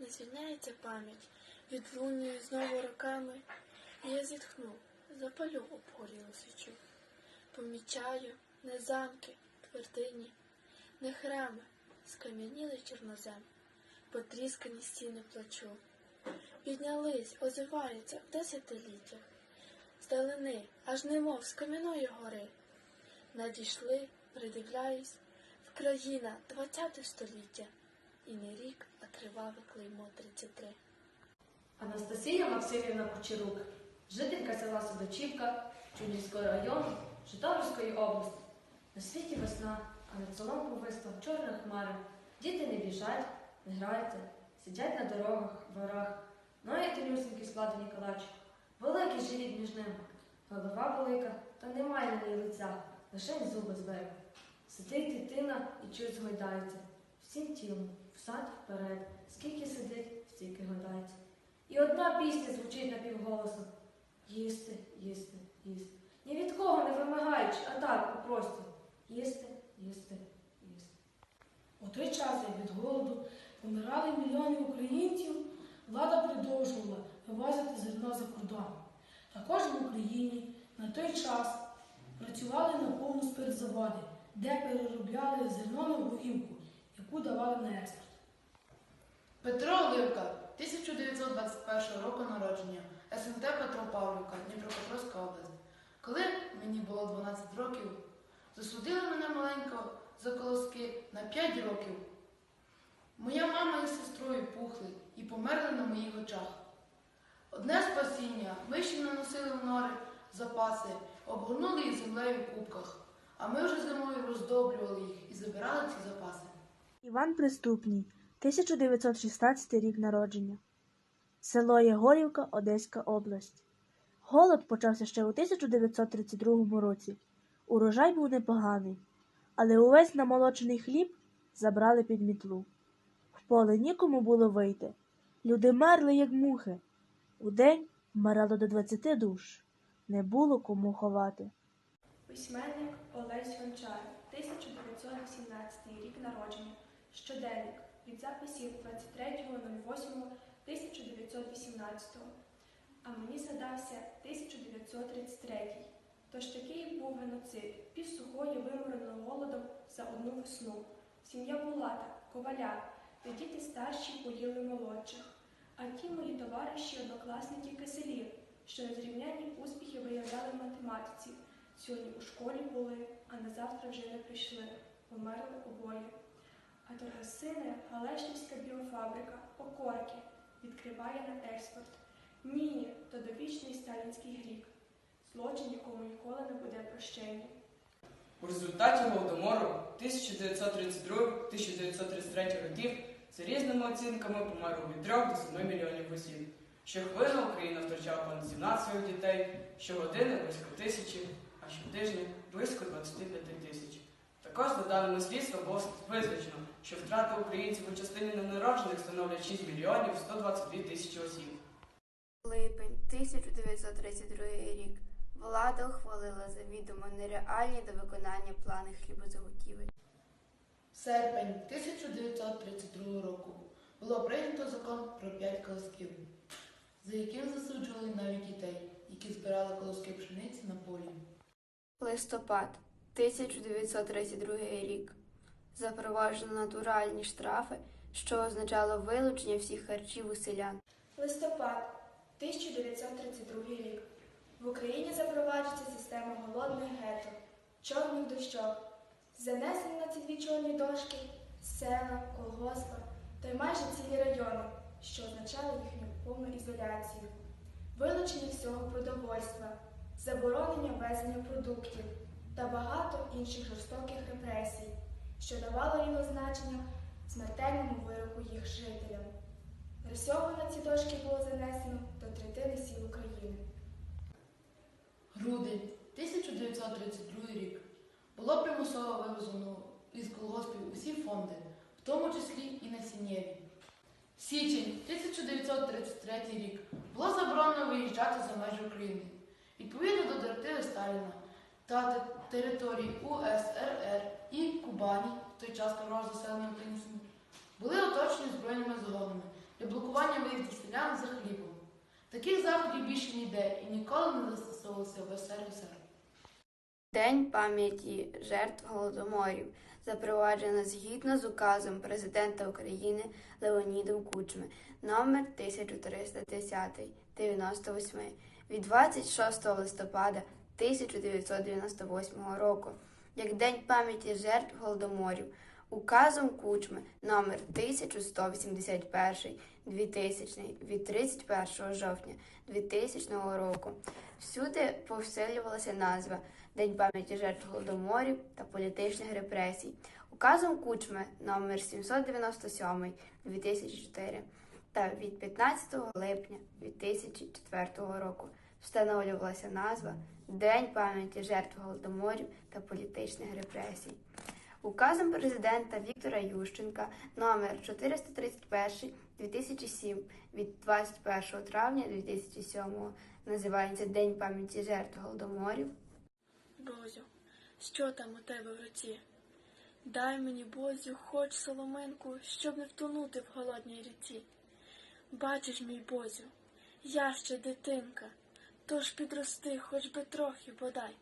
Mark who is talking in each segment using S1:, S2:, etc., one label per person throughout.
S1: не звільняється пам'ять, відлунює знову роками. Я зітхнув, запалю обгорілу свічу. Помічаю не замки, твердині, не храми, скам'янілий чорнозем, потріскані стіни плачу. Піднялись, озиваються в десятиліттях, здалини, аж немов з кам'яної гори. Надійшли, придивляюсь, в країна двадцяте століття, і не рік, а криваве клеймо 33.
S2: Анастасія Максимівна Кучерук, жителька села Судочівка Чудівського району Житомирської області. На світі весна, а над селом повисло чорна хмара. Діти не біжать, не граються, сидять на дорогах, дворах, ноги тонюсенькі складені калачі, великий живіт між ними. Голова велика, та немає на неї лиця, лише зуби зверху. Сидить дитина і чуть згойдається. Всім тілом, всад вперед, скільки сидить, стільки гойдається. І одна пісня звучить напівголосом. Їсти, їсти, їсти. Ні від кого не вимагаючи, а так, попросту. Їсти, їсти, їсти.
S3: У той час, як від голоду помирали мільйони українців, влада продовжувала вивозити зерно за кордон. Також в Україні на той час працювали на повну спиртзаводи, де переробляли зерно на горілку, яку давали на експорт.
S4: Петро Оливка, 1921 року народження, СМТ Петропавлівка, Дніпропетровська область. Коли мені було 12 років, засудили мене маленько за колоски на 5 років. Моя мама із сестрою пухли і померли на моїх очах. Одне спасіння, ми ще наносили в нори запаси, обгорнули їх землею в кубках, а ми вже зимою роздоблювали їх і забирали ці запаси.
S5: Іван Приступній, 1916 рік народження. Село Єгорівка, Одеська область. Голод почався ще у 1932 році. Урожай був непоганий, але увесь намолочений хліб забрали під мітлу. В поле нікому було вийти. Люди мерли, як мухи. Удень вмирало до 20 душ. Не було кому ховати.
S6: Письменник Олесь Гончар, 1918 рік народження. Щоденник від записів 23.08.1918. А мені згадався 1933. Тож такий був геноцид, пів сухої вимореного голодом за одну весну. Сім'я Булата, коваля, де діти старші поїли молодших. А ті мої товариші, однокласники киселів, що незрівнянні успіхи виявляли в математиці. Сьогодні у школі були, а на завтра вже не прийшли. Померли обоє. А торгасини Галешнівська біофабрика, окорки, відкриває на експорт. Ні, то довічний сталінський гріх. Злочин, якому ніколи не буде прощення.
S7: У результаті голодомору 1932-1933 років за різними оцінками померло від 3 до 7 мільйонів осіб. Щохвилина Україна втрачала понад 17 своїх дітей, щогодини близько тисячі, а щотижня близько 25 тисяч. Також за даними слідства було визначено, що втрати українців у частині ненароджених становлять 6 мільйонів 122 тисячі осіб.
S8: Липень 1932 рік. Влада ухвалила завідомо нереальні до виконання плани хлібозаготівель.
S4: Серпень 1932 року було прийнято закон про п'ять колосків, за яким засуджували навіть дітей, які збирали колоски пшениці на полі.
S8: Листопад 1932 рік. Запроваджено натуральні штрафи, що означало вилучення всіх харчів у селян.
S6: Листопад 1932 рік. В Україні запроваджується система голодних гетто, чорних дощок. Занесені на ці дві чорні дошки села, колгоспа та й майже цілі райони, що означало їхню повну ізоляцію, вилучення всього продовольства, заборонення ввезення продуктів та багато інших жорстоких репресій, що давало рівнозначення смертельному вироку їх жителям. Всього на ці дошки було занесено до третини сіл України.
S4: Грудень 1932 рік було примусово вивезено із колгоспів усі фонди, в тому числі і насіннєві. Січень 1933 рік було заборонено виїжджати за межі України. Відповідно до директиви Сталіна та те- території УСРР і Кубані, в той час Кавров заселення українцями, були оточені збройними загонами для виїзді селян за хлібом. Таких заходів більше ніде і ніколи не застосовувалося в СРСР.
S8: День пам'яті жертв голодоморів запроваджено згідно з указом президента України Леонідом Кучми номер 1310 98 від 26 листопада 1998 року як День пам'яті жертв голодоморів указом Кучми номер 1181 2000 від 31 жовтня 2000 року. Всюди повсилювалася назва День пам'яті жертв голодоморів та політичних репресій. Указом Кучми номер 797 2004 та від 15 липня 2004 року встановлювалася назва День пам'яті жертв голодоморів та політичних репресій. Указом президента Віктора Ющенка номер 431 2007 від 21 травня 2007 називається День пам'яті жертв голодоморів
S1: Бозю, що там у тебе в руці? Дай мені, Бозю, хоч соломинку, щоб не втонути в голодній ріці. Бачиш, мій Бозю, я ще дитинка, тож підрости хоч би трохи бодай.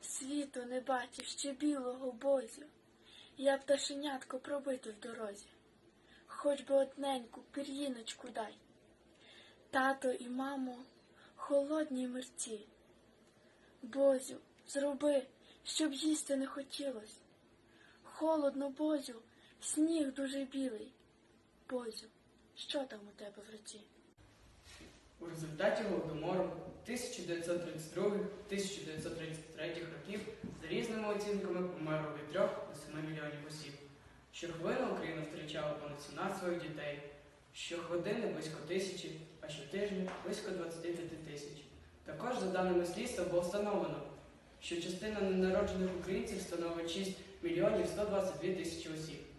S1: Світу не бачив ще білого Бозю, я пташенятко пробити в дорозі, хоч би одненьку пір'їночку дай. Тато і мамо, холодні мерці. Бозю, зроби, щоб їсти не хотілось. Холодно, Бозю, сніг дуже білий. Бозю, що там у тебе в руці?
S7: У результаті голодомору 1932-1933 років за різними оцінками померло від 3 до 7 мільйонів осіб. Щохвилина Україна втрачала понад 17 своїх дітей, щогодини близько тисячі, а щотижня близько 25 тисяч. Також, за даними слідства, було встановлено, що частина ненароджених українців становить 6 мільйонів 122 тисячі осіб.